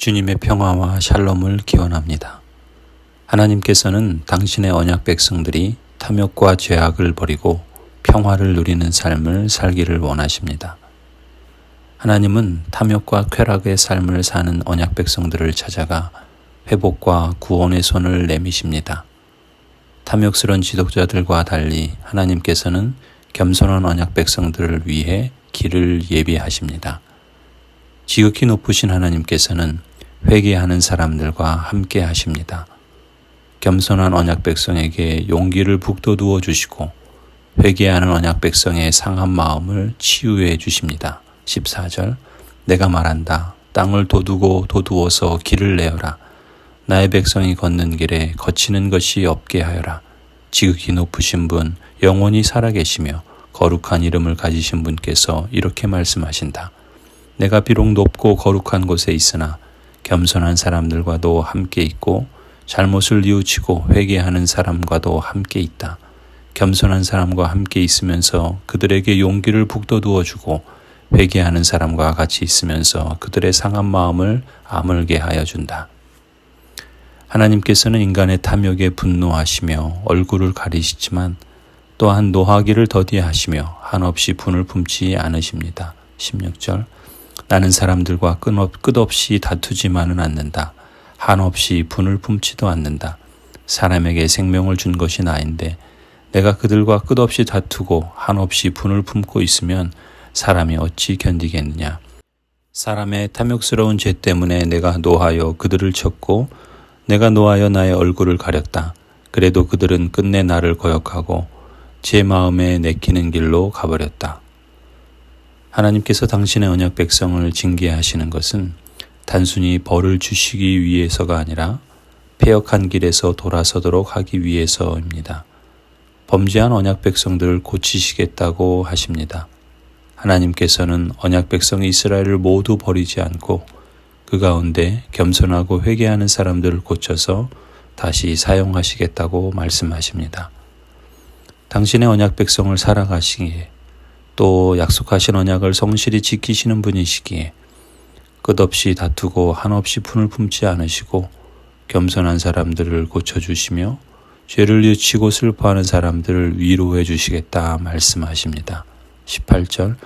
주님의 평화와 샬롬을 기원합니다. 하나님께서는 당신의 언약 백성들이 탐욕과 죄악을 버리고 평화를 누리는 삶을 살기를 원하십니다. 하나님은 탐욕과 쾌락의 삶을 사는 언약 백성들을 찾아가 회복과 구원의 손을 내미십니다. 탐욕스러운 지독자들과 달리 하나님께서는 겸손한 언약 백성들을 위해 길을 예비하십니다. 지극히 높으신 하나님께서는 회개하는 사람들과 함께 하십니다. 겸손한 언약 백성에게 용기를 북돋우어 주시고 회개하는 언약 백성의 상한 마음을 치유해 주십니다. 14절 내가 말한다. 땅을 도두고 도두어서 길을 내어라. 나의 백성이 걷는 길에 거치는 것이 없게 하여라. 지극히 높으신 분, 영원히 살아계시며 거룩한 이름을 가지신 분께서 이렇게 말씀하신다. 내가 비록 높고 거룩한 곳에 있으나 겸손한 사람들과도 함께 있고 잘못을 뉘우치고 회개하는 사람과도 함께 있다. 겸손한 사람과 함께 있으면서 그들에게 용기를 북돋우어 주고 회개하는 사람과 같이 있으면서 그들의 상한 마음을 아물게 하여 준다. 하나님께서는 인간의 탐욕에 분노하시며 얼굴을 가리시지만 또한 노하기를 더디하시며 한없이 분을 품지 않으십니다. 16절 나는 사람들과 끝없이 다투지만은 않는다. 한없이 분을 품지도 않는다. 사람에게 생명을 준 것이 나인데 내가 그들과 끝없이 다투고 한없이 분을 품고 있으면 사람이 어찌 견디겠느냐. 사람의 탐욕스러운 죄 때문에 내가 노하여 그들을 쳤고 내가 노하여 나의 얼굴을 가렸다. 그래도 그들은 끝내 나를 거역하고 제 마음에 내키는 길로 가버렸다. 하나님께서 당신의 언약 백성을 징계하시는 것은 단순히 벌을 주시기 위해서가 아니라 폐역한 길에서 돌아서도록 하기 위해서입니다. 범죄한 언약 백성들을 고치시겠다고 하십니다. 하나님께서는 언약 백성 이스라엘을 모두 버리지 않고 그 가운데 겸손하고 회개하는 사람들을 고쳐서 다시 사용하시겠다고 말씀하십니다. 당신의 언약 백성을 살아가시기에 또 약속하신 언약을 성실히 지키시는 분이시기에 끝없이 다투고 한없이 분을 품지 않으시고 겸손한 사람들을 고쳐주시며 죄를 뉘치고 슬퍼하는 사람들을 위로해 주시겠다 말씀하십니다. 18절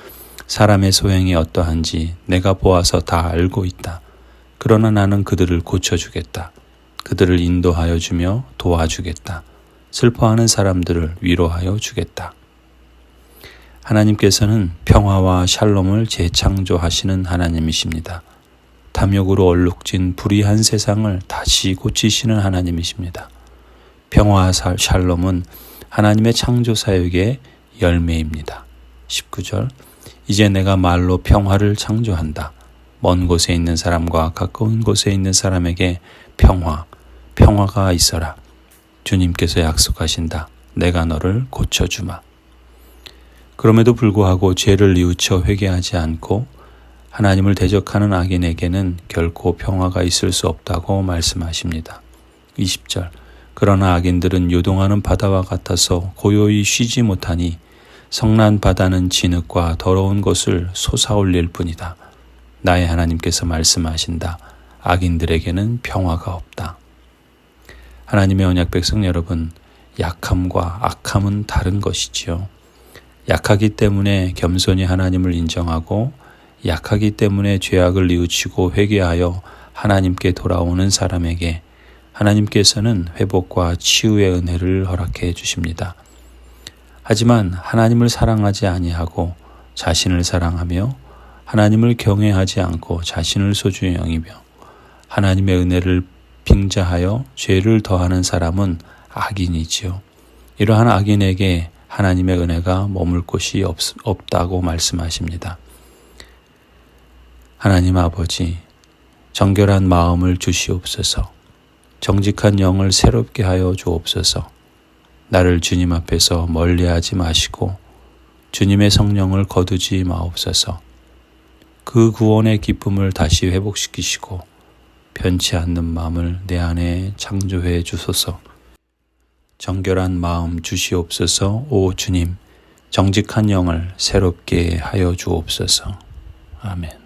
사람의 소행이 어떠한지 내가 보아서 다 알고 있다. 그러나 나는 그들을 고쳐주겠다. 그들을 인도하여 주며 도와주겠다. 슬퍼하는 사람들을 위로하여 주겠다. 하나님께서는 평화와 샬롬을 재창조하시는 하나님이십니다. 탐욕으로 얼룩진 불의한 세상을 다시 고치시는 하나님이십니다. 평화와 샬롬은 하나님의 창조 사역의 열매입니다. 19절 이제 내가 말로 평화를 창조한다. 먼 곳에 있는 사람과 가까운 곳에 있는 사람에게 평화, 평화가 있어라. 주님께서 약속하신다. 내가 너를 고쳐주마. 그럼에도 불구하고 죄를 뉘우쳐 회개하지 않고 하나님을 대적하는 악인에게는 결코 평화가 있을 수 없다고 말씀하십니다. 20절. 그러나 악인들은 요동하는 바다와 같아서 고요히 쉬지 못하니 성난 바다는 진흙과 더러운 것을 솟아올릴 뿐이다. 나의 하나님께서 말씀하신다. 악인들에게는 평화가 없다. 하나님의 언약 백성 여러분, 약함과 악함은 다른 것이지요. 약하기 때문에 겸손히 하나님을 인정하고 약하기 때문에 죄악을 뉘우치고 회개하여 하나님께 돌아오는 사람에게 하나님께서는 회복과 치유의 은혜를 허락해 주십니다. 하지만 하나님을 사랑하지 아니하고 자신을 사랑하며 하나님을 경외하지 않고 자신을 소중히 여기며 하나님의 은혜를 빙자하여 죄를 더하는 사람은 악인이지요. 이러한 악인에게 하나님의 은혜가 머물 곳이 없, 없다고 말씀하십니다. 하나님 아버지, 정결한 마음을 주시옵소서, 정직한 영을 새롭게 하여 주옵소서, 나를 주님 앞에서 멀리 하지 마시고 주님의 성령을 거두지 마옵소서, 그 구원의 기쁨을 다시 회복시키시고 변치 않는 마음을 내 안에 창조해 주소서. 정결한 마음 주시옵소서. 오 주님, 정직한 영을 새롭게 하여 주옵소서. 아멘.